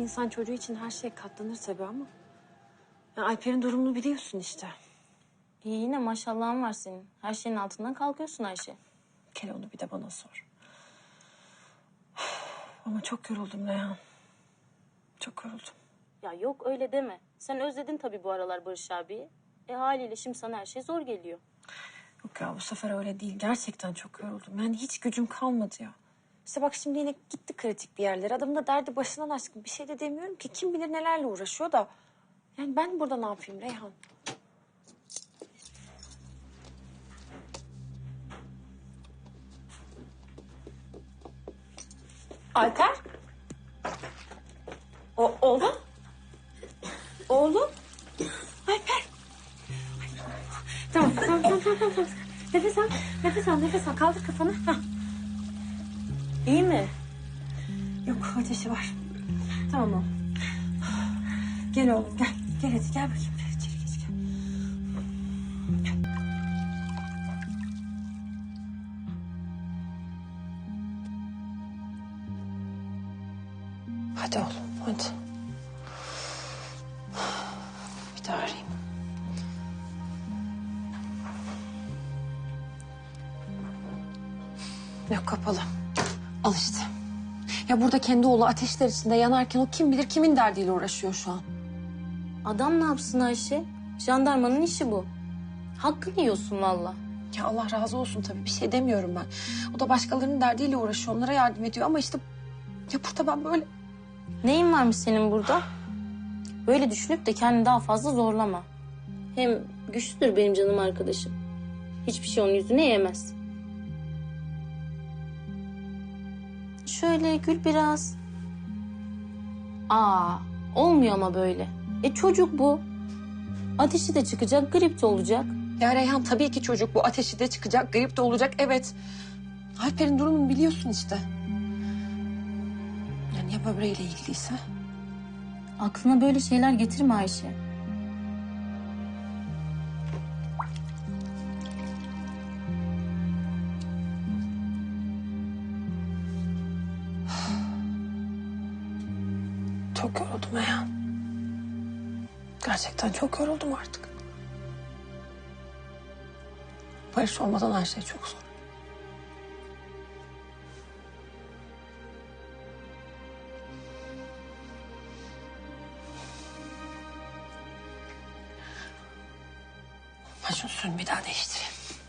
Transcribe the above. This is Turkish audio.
İnsan çocuğu için her şeye katlanır tabii ama... Ya Alper'in durumunu biliyorsun işte. İyi yine maşallahın var senin. Her şeyin altından kalkıyorsun Ayşe. Gel onu bir de bana sor. Ama çok yoruldum Reyhan. Çok yoruldum. Ya yok öyle deme. Sen özledin tabii bu aralar Barış abiyi. E haliyle şimdi sana her şey zor geliyor. Yok ya bu sefer öyle değil. Gerçekten çok yoruldum. Yani hiç gücüm kalmadı ya. İşte bak şimdi yine gitti kritik bir yerlere. Adamın da derdi başından aşkın. Bir şey de demiyorum ki. Kim bilir nelerle uğraşıyor da. Yani ben burada ne yapayım Reyhan? Alper? O, oğlum? Oğlum? Alper? Tamam, tamam, tamam, tamam, tamam. Nefes al, nefes al, nefes al. Kaldır kafanı. Hah. İyi mi? Yok, ateşi var. Tamam oğlum. Gel oğlum, gel. Gel hadi, gel bakayım. Gel, içeri geç, gel. Hadi oğlum, hadi. Bir daha arayayım. Yok kapalı. Al işte. Ya burada kendi oğlu ateşler içinde yanarken o kim bilir kimin derdiyle uğraşıyor şu an. Adam ne yapsın Ayşe? Jandarmanın işi bu. Hakkını yiyorsun valla. Ya Allah razı olsun tabii bir şey demiyorum ben. O da başkalarının derdiyle uğraşıyor onlara yardım ediyor ama işte ya burada ben böyle Neyin varmış senin burada? Böyle düşünüp de kendini daha fazla zorlama. Hem güçlüdür benim canım arkadaşım. Hiçbir şey onun yüzüne yemez. Şöyle gül biraz. Aa, olmuyor ama böyle. E çocuk bu. Ateşi de çıkacak, grip de olacak. ya Reyhan tabii ki çocuk bu ateşi de çıkacak grip de olacak evet. Alper'in durumunu biliyorsun işte. Yani ya böbreğiyle ilgiliyse? Aklına böyle şeyler getirme Ayşe. Çok yoruldum Reyhan. Gerçekten çok yoruldum artık. Barış olmadan her şey çok zor. Ben suyunu bir daha değiştireyim.